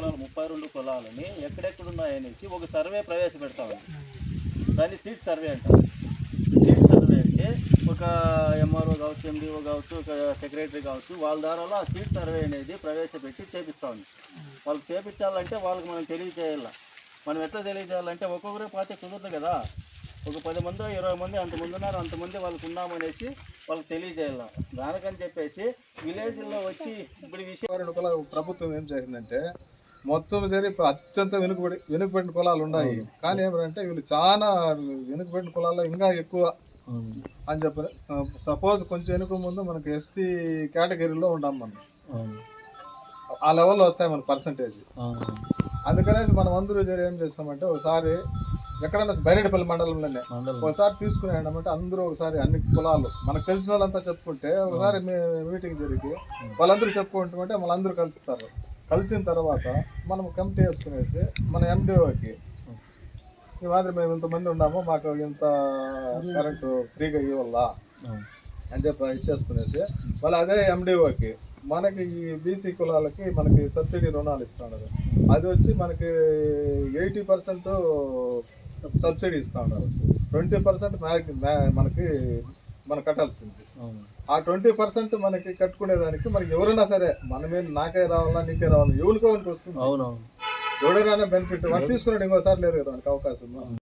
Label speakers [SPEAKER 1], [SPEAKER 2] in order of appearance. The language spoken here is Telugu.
[SPEAKER 1] కులాలు ముప్పై రెండు కులాలని ఎక్కడెక్కడ ఉన్నాయనేసి ఒక సర్వే ప్రవేశపెడతాము దాన్ని సీట్ సర్వే అంటారు. సీట్ సర్వే అంటే ఒక ఎంఆర్ఓ కావచ్చు ఎండిఓ కావచ్చు ఒక సెక్రటరీ కావచ్చు వాళ్ళ ద్వారా ఆ సీట్ సర్వే అనేది ప్రవేశపెట్టి చేపిస్తా వాళ్ళకి చేపించాలంటే వాళ్ళకి మనం తెలియజేయాల. మనం ఎట్లా తెలియజేయాలంటే ఒక్కొక్కరే పాతే కుదరదు కదా. ఒక పది మంది ఇరవై మంది అంతమంది ఉన్నారు అంతమంది వాళ్ళకు ఉన్నామనేసి వాళ్ళకి తెలియజేయాల. దానికని చెప్పేసి విలేజ్లో వచ్చి ఇప్పుడు విషయం
[SPEAKER 2] ప్రభుత్వం ఏం చేసిందంటే మొత్తం జరిపి అత్యంత వెనుకబడి వెనుకబడిన కులాలు ఉన్నాయి. కానీ ఏమంటే వీళ్ళు చాలా వెనుకబడిన కులాల్లో ఇంకా ఎక్కువ అని చెప్పి సపోజ్ కొంచెం వెనుక ముందు మనకి ఎస్సీ కేటగిరీలో ఉన్నాం మనం. ఆ లెవెల్లో వస్తాయి మన పర్సంటేజ్ అందుకనేసి మనం అందరూ ఏం చేస్తామంటే ఒకసారి ఎక్కడన్నా బైరెడ్డిపల్లి మండలంలోనే. ఒకసారి తీసుకుని అంటే అందరూ ఒకసారి అన్ని కులాలు. మనకు తెలిసిన వాళ్ళంతా చెప్పుకుంటే ఒకసారి మీటింగ్ జరిగి వాళ్ళందరూ చెప్పుకుంటుంటే వాళ్ళందరూ కలుస్తారు. కలిసిన తర్వాత మనం కమిటీ వేసుకునేసి మన ఎండిఓకి ఈ మాదిరి మేము ఇంతమంది ఉన్నాము మాకు ఇంత కరెంటు ఫ్రీగా ఇవ్వాలా? అని చెప్పి ఇచ్చేసుకునేసి మళ్ళీ అదే ఎండిఓకి మనకి ఈ బీసీ కులాలకి మనకి సబ్సిడీ రుణాలు ఇస్తున్నారు. అది వచ్చి మనకి ఎయిటీ పర్సెంట్ సబ్సిడీ ఇస్తా ఉన్నారు. ట్వంటీ పర్సెంట్ మనకి మనం కట్టాల్సింది. ఆ ట్వంటీ పర్సెంట్ మనకి కట్టుకునేదానికి మనకి ఎవరైనా సరే మనమే నాకే రావాలా నీకే రావాలా ఎవరికో వస్తుంది.
[SPEAKER 1] అవునవును.
[SPEAKER 2] ఎవడైనా బెనిఫిట్ వాడు తీసుకున్నాడు ఇంకోసారి లేదు కదా మనకి అవకాశం